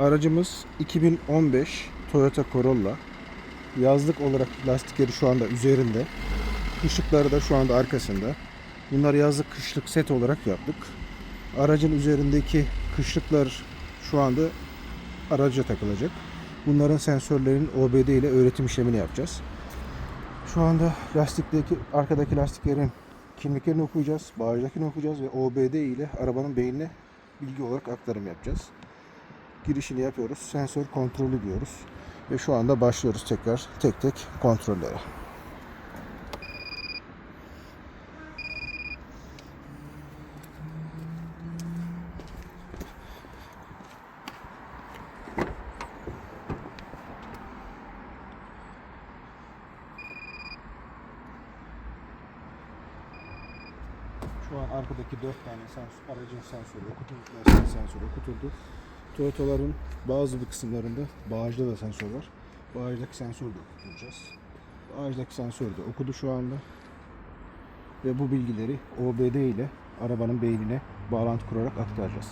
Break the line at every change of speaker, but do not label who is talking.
Aracımız 2015 Toyota Corolla. Yazlık olarak lastikleri şu anda üzerinde. Işıkları da şu anda arkasında. Bunlar yazlık kışlık set olarak yaptık. Aracın üzerindeki kışlıklar şu anda araca takılacak. Bunların sensörlerin OBD ile öğretim işlemini yapacağız. Şu anda lastikteki arkadaki lastiklerin kimliklerini okuyacağız, bağcıdakini okuyacağız ve OBD ile arabanın beynine bilgi olarak aktarım yapacağız. Girişini yapıyoruz, sensör kontrolü diyoruz ve şu anda başlıyoruz tekrar tek tek kontrollere. Şu an arkadaki 4 tane sensör, aracın sensörü lastik sensörü okutuldu. Toyota'ların bazı bir kısımlarında bağajda da sensör var. Bağajdaki sensörü de okutacağız. Bağajdaki sensörü de okudu şu anda. Ve bu bilgileri OBD ile arabanın beynine bağlantı kurarak aktaracağız.